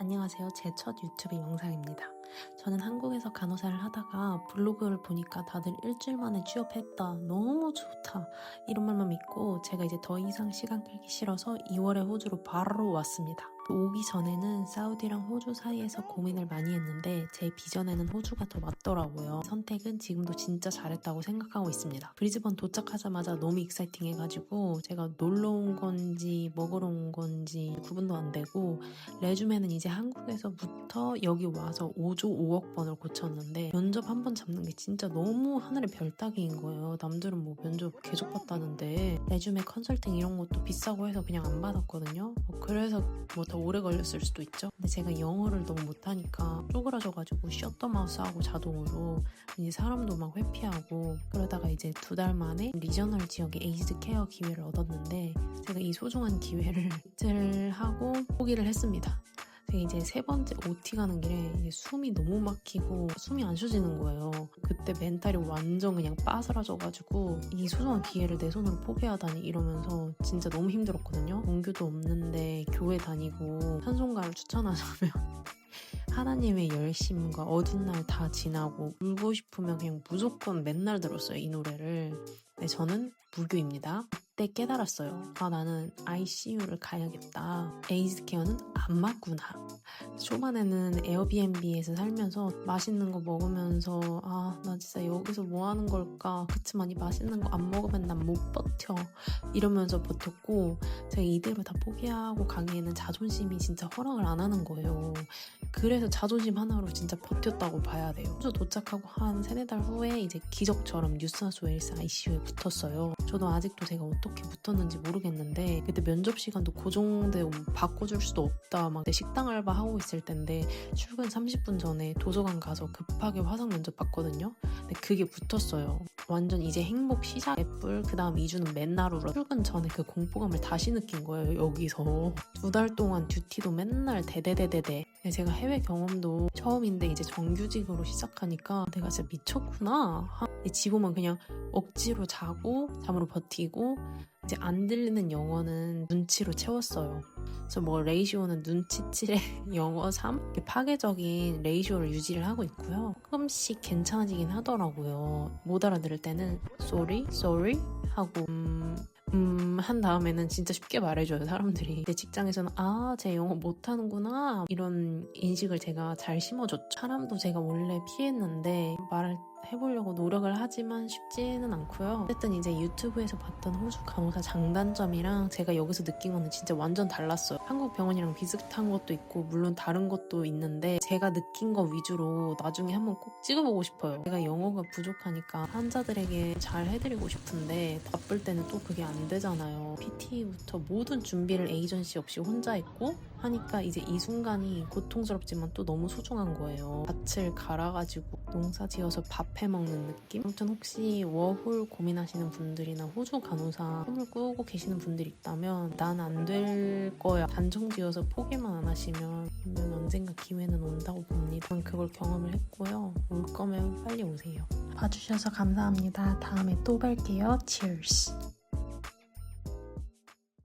안녕하세요. 제 첫 유튜브 영상입니다. 저는 한국에서 간호사를 하다가 블로그를 보니까 다들 일주일 만에 취업했다. 너무 좋다. 이런 말만 믿고 제가 이제 더 이상 시간 끌기 싫어서 2월에 호주로 바로 왔습니다. 오기 전에는 사우디랑 호주 사이에서 고민을 많이 했는데 제 비전에는 호주가 더 맞더라고요. 선택은 지금도 진짜 잘했다고 생각하고 있습니다. 브리즈번 도착하자마자 너무 익사이팅 해가지고 제가 놀러 온 건지 먹으러 온 건지 구분도 안 되고 레주메는 이제 한국에서부터 여기 와서 5조 5억 번을 고쳤는데 면접 한 번 잡는 게 진짜 너무 하늘의 별 따기인 거예요. 남들은 뭐 면접 계속 봤다는데 레주메 컨설팅 이런 것도 비싸고 해서 그냥 안 받았거든요. 뭐 그래서 뭐더 오래 걸렸을 수도 있죠. 근데 제가 영어를 너무 못하니까 쪼그라져가지고 셔터마우스 하고 자동으로 이제 사람도 막 회피하고 그러다가 이제 두 달 만에 리저널 지역에 에이즈 케어 기회를 얻었는데 제가 이 소중한 기회를 를 하고 포기를 했습니다. 이제 세 번째 OT 가는 길에 숨이 너무 막히고 숨이 안 쉬어지는 거예요. 그때 멘탈이 완전 그냥 빠스라져가지고 이 소중한 기회를 내 손으로 포기하다니 이러면서 진짜 너무 힘들었거든요. 동교도 없는데 교회 다니고 찬송가를 추천하자면 하나님의 열심과 어두운 날 다 지나고 울고 싶으면 그냥 무조건 맨날 들었어요 이 노래를 네, 저는 무교입니다 그때 깨달았어요. 아 나는 ICU를 가야겠다. 에이즈 케어는 안 맞구나. 초반에는 에어비앤비에서 살면서 맛있는 거 먹으면서 아 나 진짜 여기서 뭐 하는 걸까? 그치만 이 맛있는 거 안 먹으면 난 못 버텨. 이러면서 버텼고 제가 이대로 다 포기하고 가기에는 자존심이 진짜 허락을 안 하는 거예요. 그래서 자존심 하나로 진짜 버텼다고 봐야 돼요. 호주 도착하고 한 세네 달 후에 이제 기적처럼 뉴사우스 웨일스 ICU에 붙었어요. 저도 아직도 제가 어떻게 붙었는지 모르겠는데 그때 면접 시간도 고정돼 바꿔줄 수도 없다. 막 식당 알바 하고 있을 텐데 출근 30분 전에 도서관 가서 급하게 화상 면접 봤거든요. 근데 그게 붙었어요. 완전 이제 행복 시작 애플 그 다음 2주는 맨날 울어 출근 전에 그 공포감을 다시 느낀 거예요 여기서 두 달 동안 듀티도 맨날 대대대대대 제가 해외 경험도 처음인데 이제 정규직으로 시작하니까 내가 진짜 미쳤구나. 오면 그냥 억지로 자고 잠으로 버티고 이제 안 들리는 영어는 눈치로 채웠어요. 그래서 뭐 레이시오는 눈치칠에 영어 3 이렇게 파괴적인 레이시오를 유지를 하고 있고요. 조금씩 괜찮아지긴 하더라고요. 못 알아들을 때는 sorry, sorry 하고 음, 음, 한 다음에는 진짜 쉽게 말해줘요, 사람들이. 내 직장에서는, 아, 쟤 영어 못하는구나. 이런 인식을 제가 잘 심어줬죠. 사람도 제가 원래 피했는데, 말을 해보려고 노력을 하지만 쉽지는 않고요. 어쨌든 이제 유튜브에서 봤던 호주 간호사 장단점이랑 제가 여기서 느낀 거는 진짜 완전 달랐어요. 한국 병원이랑 비슷한 것도 있고 물론 다른 것도 있는데 제가 느낀 거 위주로 나중에 한번 꼭 찍어보고 싶어요. 제가 영어가 부족하니까 환자들에게 잘 해드리고 싶은데 바쁠 때는 또 그게 안 되잖아요. PT부터 모든 준비를 에이전시 없이 혼자 했고 하니까 이제 이 순간이 고통스럽지만 또 너무 소중한 거예요. 밭을 갈아가지고 농사 지어서 밥 해먹는 느낌? 아무튼 혹시 워홀 고민하시는 분들이나 호주 간호사 꿈을 꾸고 계시는 분들이 있다면 난 안 될 거야. 단정 지어서 포기만 안 하시면 분명 언젠가 기회는 온다고 봅니다. 그걸 경험을 했고요. 올 거면 빨리 오세요. 봐주셔서 감사합니다. 다음에 또 뵐게요. Cheers!